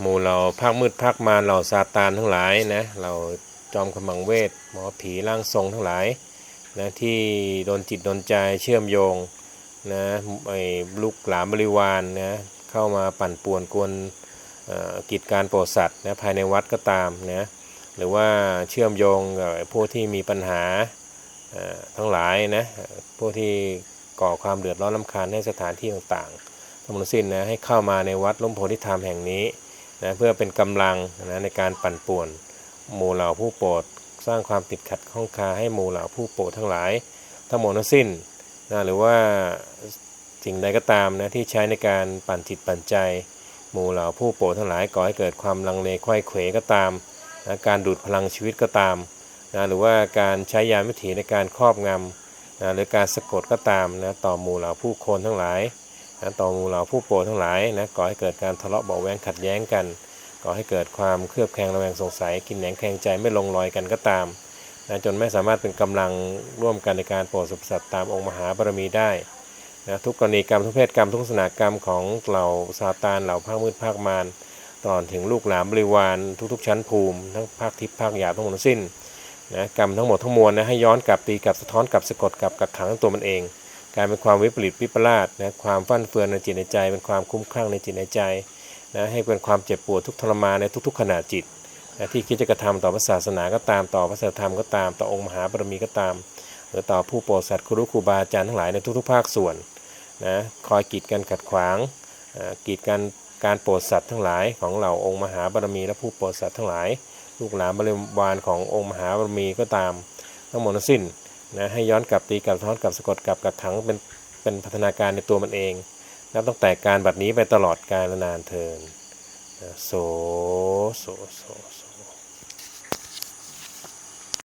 หมู่เราภาคมืดภาคมารเหล่าซาตานทั้งหลายนะเราจอมขมังเวทหมอผีร่างทรงทั้งหลายนะที่โดนจิตโดนใจเชื่อมโยงนะไอ้ลูกหลานบริวารนะเข้ามาปั่นป่วนกวนกิจการโปรสัตว์นะภายในวัดก็ตามนะหรือว่าเชื่อมโยงกับไอ้พวกที่มีปัญหาทั้งหลายนะพวกที่ก่อความเดือดร้อนลำคาญให้สถานที่ต่างๆทั้งหมดสิ้นนะให้เข้ามาในวัดล้มโพธิธรรมแห่งนี้ นะเพื่อเป็นกำลังนะในการปั่นป่วน หมู่เหล่าผู้โปรดสร้างความติดขัดข้องคาให้หมู่เหล่าผู้โปรดทั้งหลาย ทั้งหมดทั้งสิ้นนะหรือว่าสิ่งใดก็ตามนะที่ใช้ในการปั่นจิตปั่นใจ หมู่เหล่าผู้โปรดทั้งหลายก่อให้เกิดความลังเลไขว้เขวก็ตามนะการดูดพลังชีวิตก็ตามนะหรือว่าการใช้ยานวิถีในการครอบงำนะหรือการสะกดก็ตามนะต่อหมู่เหล่าผู้คนทั้งหลาย นะต่อมูเหล่าผู้โปรทั้งหลายนะก่อให้เกิดการทะเลาะเบาแวงขัดแย้งกัน ก่อให้เกิดความเครือบแคลงระแวงสงสัย กินแหนงแคลงใจไม่ลงรอยกันก็ตามนะจนไม่สามารถเป็นกำลังร่วมกันในการโปรดสรรพสัตว์ตามองค์มหาบารมีได้นะทุกกรณีกรรมทุกเพศกรรมทุกลักษณะกรรมของเหล่าซาตานเหล่าภาคมืดภาคมารตลอดถึงลูกหลานบริวารทุกๆ ชั้นภูมิทั้งภาคทิพย์ภาคหยาบทั้งหมดสิ้นนะกรรมทั้งหมดทั้งมวลนะให้ย้อนกลับตีกลับสะท้อนกลับสะกดกลับกักขังตัวมันเอง กายเป็นความวิปริตวิปลาสนะความฟั่นเฟือนในจิตในใจ เป็นความคุ้มคลั่งในจิตในใจนะให้เป็นความเจ็บปวดทุกทรมานในทุกๆขณะจิตนะที่คิดจะกระทำต่อพระศาสนาก็ตามต่อพระธรรมก็ตามต่อองค์มหาบารมีก็ตาม หรือต่อผู้โปรดสัตว์ครูครูบาอาจารย์ทั้งหลายในทุกๆภาคส่วนนะคอยกีดกันขัดขวางกีดกันการโปรดสัตว์ทั้งหลายของเหล่าองค์มหาบารมีและผู้โปรดสัตว์ทั้งหลาย ลูกหลานบริวารขององค์มหาบารมีก็ตามทั้งหมดสิ้น นะให้ย้อนกลับตีกลับท้อนกลับสะกดกลับกักขังเป็นเป็นพัฒนาการในตัวมันเองนับตั้งแต่การบัดนี้ไปตลอดกาลนานเทินโสโสโส